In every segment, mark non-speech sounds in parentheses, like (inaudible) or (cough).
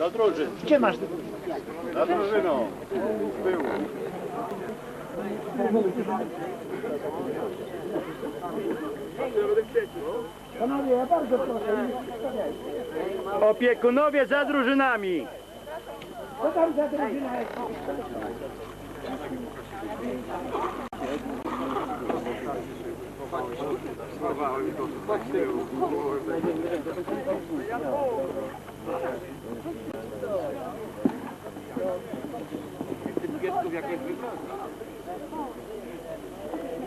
Do drużyn. Gdzie masz? Za drużyną. Był. Panowie, ja bardzo proszę. Opiekunowie za drużynami. Co tam za drużyna jest?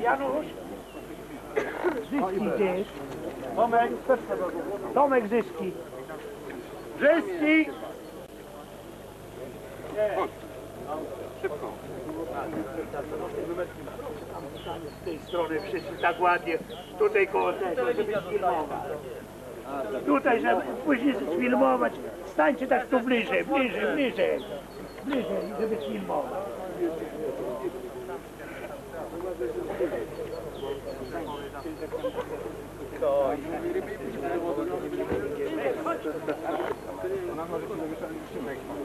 Janusz? Zyski gdzie jest? Tomek. Tomek Zyski. Brzeski. Z tej strony wszyscy tak ładnie. Tutaj koło tego, żeby sfilmować. Tutaj, żeby później sfilmować. Stańcie tak tu bliżej, bliżej, bliżej. Bliżej, żeby sfilmować.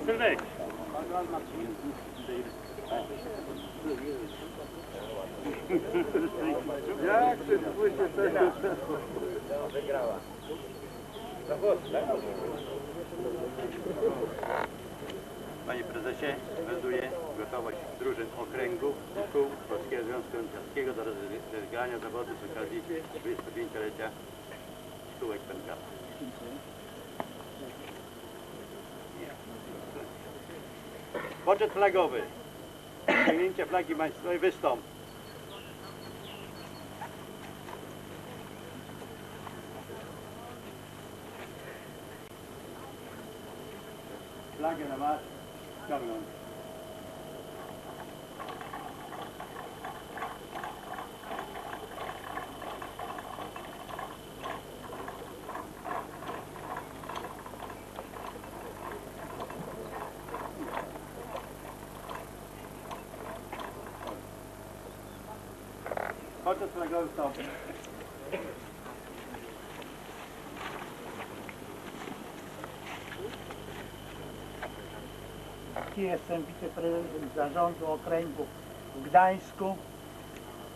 Sylwek. Jak ty spójrzcie teraz? Panie prezesie, wezuje gotowość drużyn okręgu i kół Polskiego Związku Piłkarskiego do rozegrania zawodów z okazji 25-lecia szkółek pęka. Poczet flagowy. Osiągnięcie flagi państwowej wystąp. Flagę na marsz ściągnąć. Poczet flagowy Jestem wiceprezesem zarządu okręgu w Gdańsku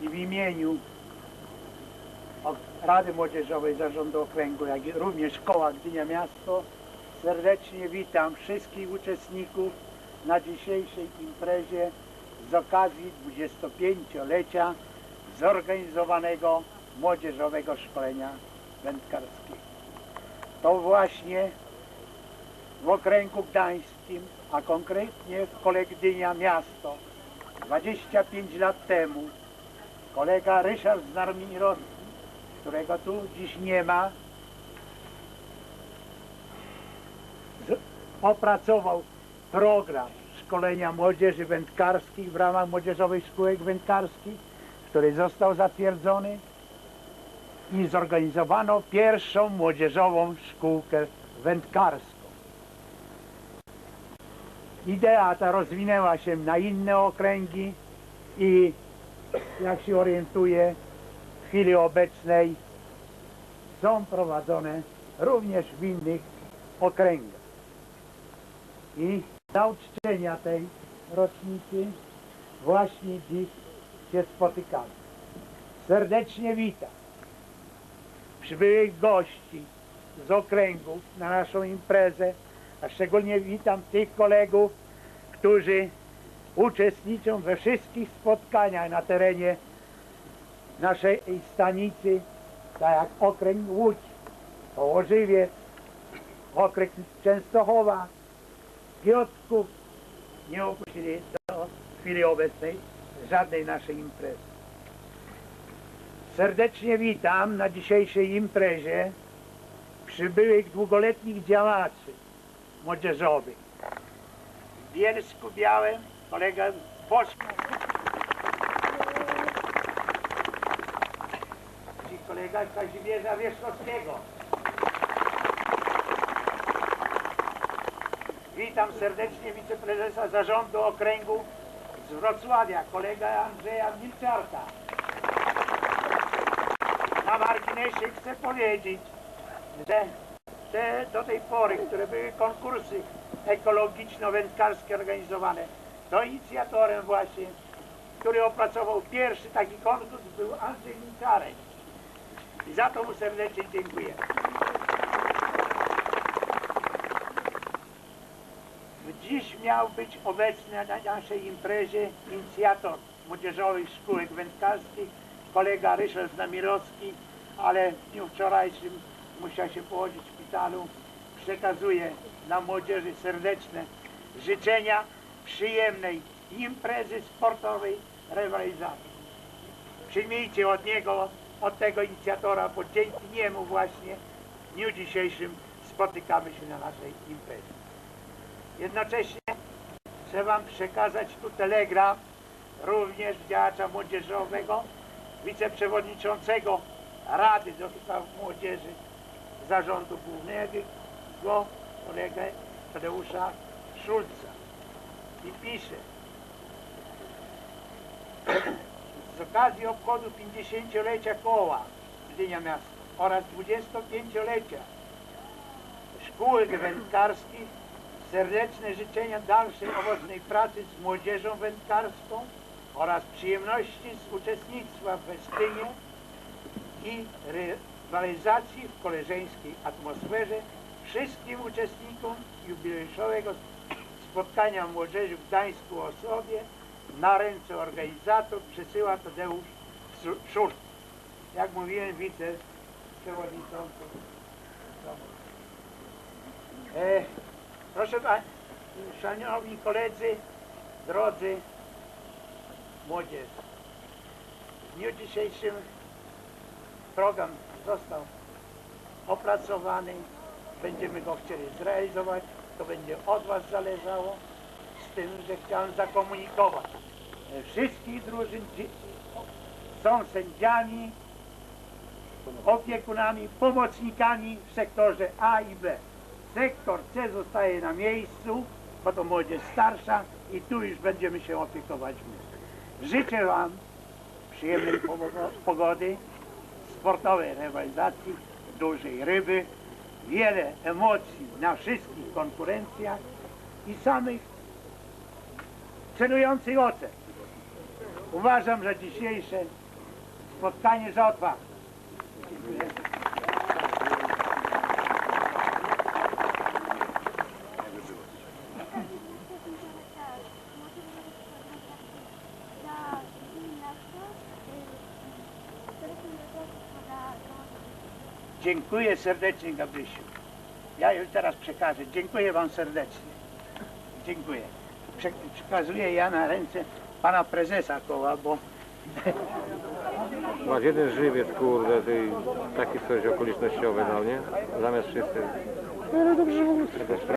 i w imieniu Rady Młodzieżowej Zarządu Okręgu, jak i również Koła Gdynia Miasto serdecznie witam wszystkich uczestników na dzisiejszej imprezie z okazji 25-lecia zorganizowanego młodzieżowego szkolenia wędkarskiego. To właśnie w okręgu gdańskim, a konkretnie w kole Gdynia miasto 25 lat temu kolega Ryszard Znarmirowski, którego tu dziś nie ma, opracował program szkolenia młodzieży wędkarskich w ramach Młodzieżowych Szkółek Wędkarskich, który został zatwierdzony i zorganizowano pierwszą młodzieżową szkółkę wędkarską. Idea ta rozwinęła się na inne okręgi i jak się orientuję w chwili obecnej są prowadzone również w innych okręgach. I dla uczczenia tej rocznicy właśnie dziś się spotykamy. Serdecznie witam przybyłych gości z okręgów na naszą imprezę, a szczególnie witam tych kolegów, którzy uczestniczą we wszystkich spotkaniach na terenie naszej stanicy, tak jak okręg Łódź, Położywiec, okręg Częstochowa, Piotrków, nie opuścili do chwili obecnej żadnej naszej imprezy. Serdecznie witam na dzisiejszej imprezie przybyłych długoletnich działaczy młodzieżowych. W Bielsku Białym kolega Boszko. I kolega Kazimierza Wierzchowskiego. Witam serdecznie wiceprezesa zarządu okręgu z Wrocławia, kolega Andrzeja Milczarka. Na marginesie chcę powiedzieć, że te do tej pory, które były konkursy ekologiczno-wędkarskie organizowane, to inicjatorem właśnie, który opracował pierwszy taki konkurs był Andrzej Minkarek. I za to mu serdecznie dziękuję. Dziś miał być obecny na naszej imprezie inicjator młodzieżowych szkółek wędkarskich, kolega Ryszard Namirowski, ale w dniu wczorajszym musiał się położyć szpitalu. Przekazuję dla młodzieży serdeczne życzenia przyjemnej imprezy sportowej rywalizacji. Przyjmijcie od niego, od tego inicjatora, bo dzięki niemu właśnie w dniu dzisiejszym spotykamy się na naszej imprezie. Jednocześnie chcę Wam przekazać tu telegram również działacza młodzieżowego, wiceprzewodniczącego Rady do Spraw Młodzieży Zarządu Głównego, kolegę Tadeusza Szulca. I pisze, (clears throat) z okazji obchodu 50-lecia koła Gdynia Miasto oraz 25-lecia szkółek wędkarskich serdeczne życzenia dalszej owocnej pracy z młodzieżą wędkarską oraz przyjemności z uczestnictwa w festynie i rywalizacji w koleżeńskiej atmosferze wszystkim uczestnikom jubileuszowego spotkania młodzieży w Gdańsku o sobie na ręce organizator przesyła Tadeusz Szulc. Jak mówiłem, wiceprzewodniczący. E, proszę Państwa, szanowni koledzy, drodzy młodzież. W dniu dzisiejszym program został opracowany. Będziemy go chcieli zrealizować. To będzie od Was zależało. Z tym, że chciałem zakomunikować. e, Wszystkich drużyn są sędziami, opiekunami, pomocnikami w sektorze A i B. Sektor C zostaje na miejscu, bo to młodzież starsza i tu już będziemy się opiekować my. Życzę Wam przyjemnej pogo- pogody, sportowej rywalizacji, dużej ryby, wiele emocji na wszystkich konkurencjach i samych celujących ocen. Uważam, że dzisiejsze spotkanie otwarte. Dziękuję. Dziękuję serdecznie, Gabrysiu. Ja już teraz przekażę. Dziękuję Wam serdecznie. Dziękuję. Prze przekazuję ja na ręce pana prezesa koła, bo (laughs) Masz jeden żywiec, kurde, ty, taki coś okolicznościowy, no nie? Zamiast wszyscy. Ale dobrze,